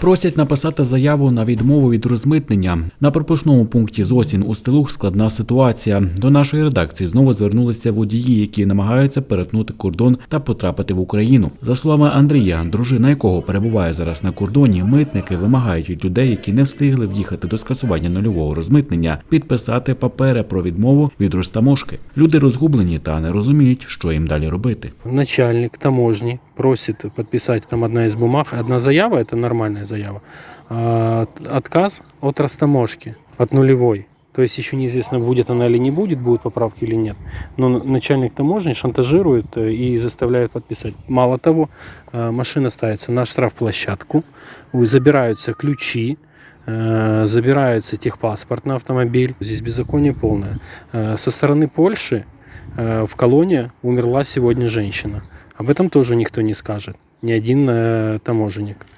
Просять написати заяву на відмову від розмитнення. На пропускному пункті Зосін у Стилух складна ситуація. До нашої редакції знову звернулися водії, які намагаються перетнути кордон та потрапити в Україну. За словами Андрія, дружина якого перебуває зараз на кордоні, митники вимагають від людей, які не встигли в'їхати до скасування нульового розмитнення, підписати папери про відмову від розтаможки. Люди розгублені та не розуміють, що їм далі робити. начальник таможни просит подписать там одна из бумаг. Одна заява, это нормальная заява. А отказ от растаможки, от нулевой. То есть еще неизвестно, будет она или не будет, будут поправки или нет. Но начальник таможни шантажирует э, и заставляет подписать. Мало того, э, машина ставится на штрафплощадку, забираются ключи, э, забирается техпаспорт на автомобиль. Здесь беззаконие полное. Со стороны Польши в колонии умерла сегодня женщина. Об этом тоже никто не скажет, ни один таможенник.